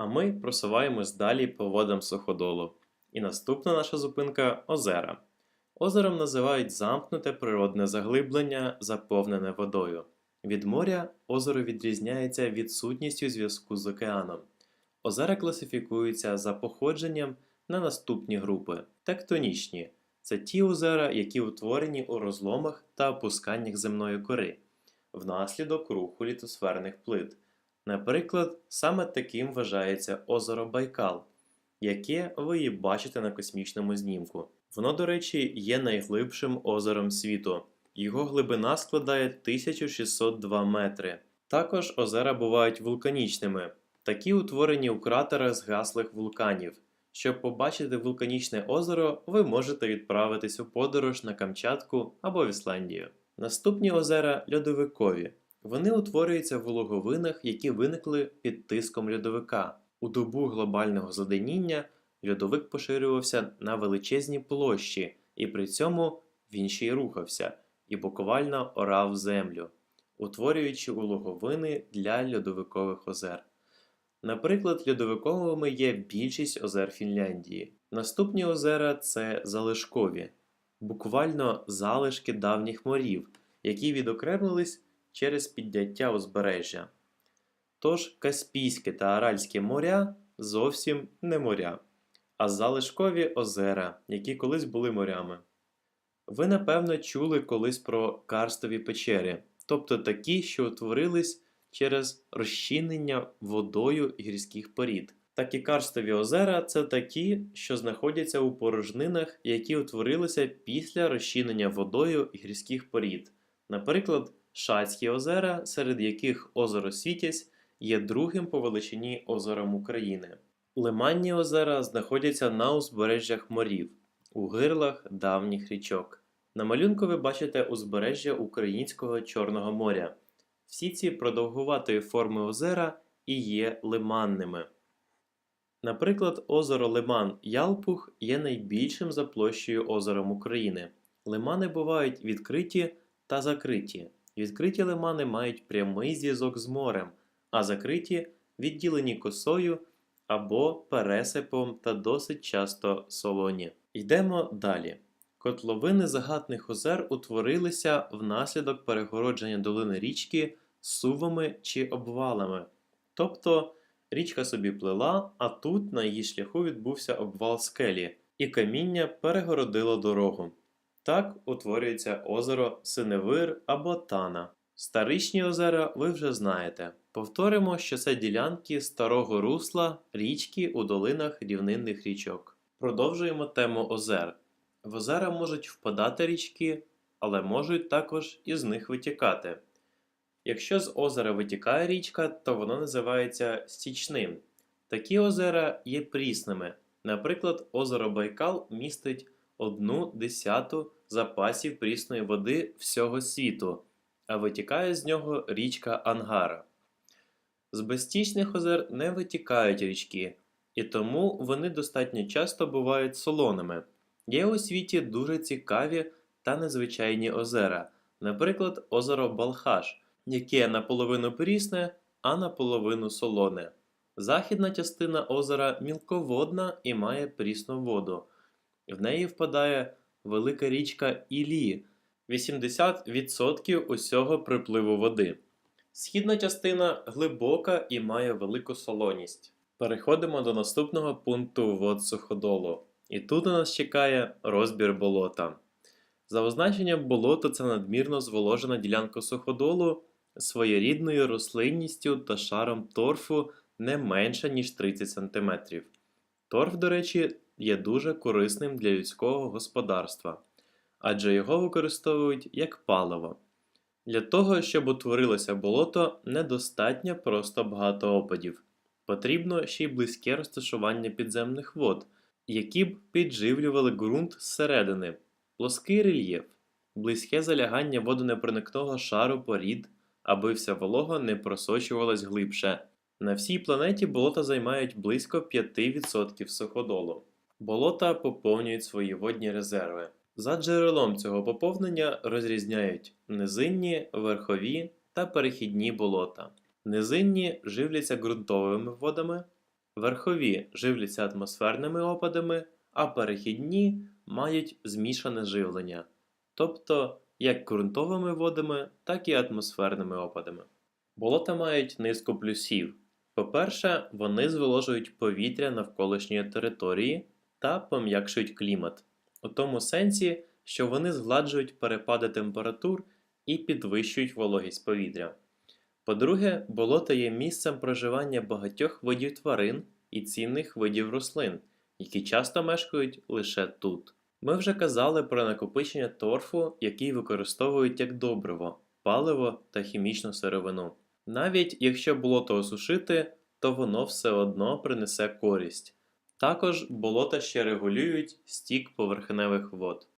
А ми просуваємось далі по водам суходолу. І наступна наша зупинка озера. Озером називають замкнуте природне заглиблення, заповнене водою. Від моря озеро відрізняється відсутністю зв'язку з океаном. Озера класифікуються за походженням на наступні групи: тектонічні це ті озера, які утворені у розломах та опусканнях земної кори внаслідок руху літосферних плит. Наприклад, саме таким вважається озеро Байкал, яке ви і бачите на космічному знімку. Воно, до речі, є найглибшим озером світу. Його глибина складає 1602 метри. Також озера бувають вулканічними, такі утворені у кратерах згаслих вулканів. Щоб побачити вулканічне озеро, ви можете відправитись у подорож на Камчатку або в Ісландію. Наступні озера льодовикові. Вони утворюються в логовинах, які виникли під тиском льодовика. У добу глобального заденіння льодовик поширювався на величезні площі, і при цьому він ще й рухався і буквально орав землю, утворюючи улоговини для льодовикових озер. Наприклад, льодовиковими є більшість озер Фінляндії. Наступні озера це залишкові, буквально залишки давніх морів, які відокремились через підняття узбережжя. Тож Каспійське та Аральське моря зовсім не моря, а залишкові озера, які колись були морями. Ви, напевно, чули колись про карстові печери, тобто такі, що утворились через розчинення водою гірських порід. Такі карстові озера це такі, що знаходяться у порожнинах, які утворилися після розчинення водою гірських порід. Наприклад, Шацькі озера, серед яких озеро Світязь є другим по величині озером України. Лиманні озера знаходяться на узбережжях морів, у гирлах давніх річок. На малюнку ви бачите узбережжя Українського Чорного моря. Всі ці продовгуватої форми озера і є лиманними. Наприклад, озеро Лиман Ялпух є найбільшим за площею озером України. Лимани бувають відкриті та закриті. Відкриті лимани мають прямий зв'язок з морем, а закриті відділені косою або пересипом та досить часто солоні. Йдемо далі. Котловини загатних озер утворилися внаслідок перегородження долини річки сувами чи обвалами. Тобто річка собі плила, а тут на її шляху відбувся обвал скелі, і каміння перегородило дорогу. Так утворюється озеро Синевир або Тана. Старичні озера ви вже знаєте. Повторимо, що це ділянки старого русла річки у долинах рівнинних річок. Продовжуємо тему озер. В озера можуть впадати річки, але можуть також із них витікати. Якщо з озера витікає річка, то воно називається стічним. Такі озера є прісними. Наприклад, озеро Байкал містить одну десяту запасів прісної води всього світу, а витікає з нього річка Ангара. З безстічних озер не витікають річки, і тому вони достатньо часто бувають солоними. Є у світі дуже цікаві та незвичайні озера, наприклад, озеро Балхаш, яке наполовину прісне, а наполовину солоне. Західна частина озера мілководна і має прісну воду. В неї впадає велика річка Ілі 80% усього припливу води. Східна частина глибока і має велику солоність. Переходимо до наступного пункту вод суходолу. І тут у нас чекає розбір болота. За означенням болото це надмірно зволожена ділянка суходолу своєрідною рослинністю та шаром торфу не менше, ніж 30 см. Торф, до речі, є дуже корисним для людського господарства, адже його використовують як паливо. Для того, щоб утворилося болото, недостатньо просто багато опадів. Потрібно ще й близьке розташування підземних вод, які б підживлювали ґрунт зсередини, плоский рельєф, близьке залягання водонепроникного шару порід, аби вся волога не просочувалась глибше. На всій планеті болота займають близько 5% суходолу. Болота поповнюють свої водні резерви. За джерелом цього поповнення розрізняють низинні, верхові та перехідні болота. Низинні живляться ґрунтовими водами, Верхові живляться атмосферними опадами, а перехідні мають змішане живлення, тобто як ґрунтовими водами, так і атмосферними опадами. Болота мають низку плюсів. По-перше, вони зволожують повітря навколишньої території та пом'якшують клімат, у тому сенсі, що вони згладжують перепади температур і підвищують вологість повітря. По-друге, болото є місцем проживання багатьох видів тварин і цінних видів рослин, які часто мешкають лише тут. Ми вже казали про накопичення торфу, який використовують як добриво, паливо та хімічну сировину. Навіть якщо болото осушити, то воно все одно принесе користь. Також болота ще регулюють стік поверхневих вод.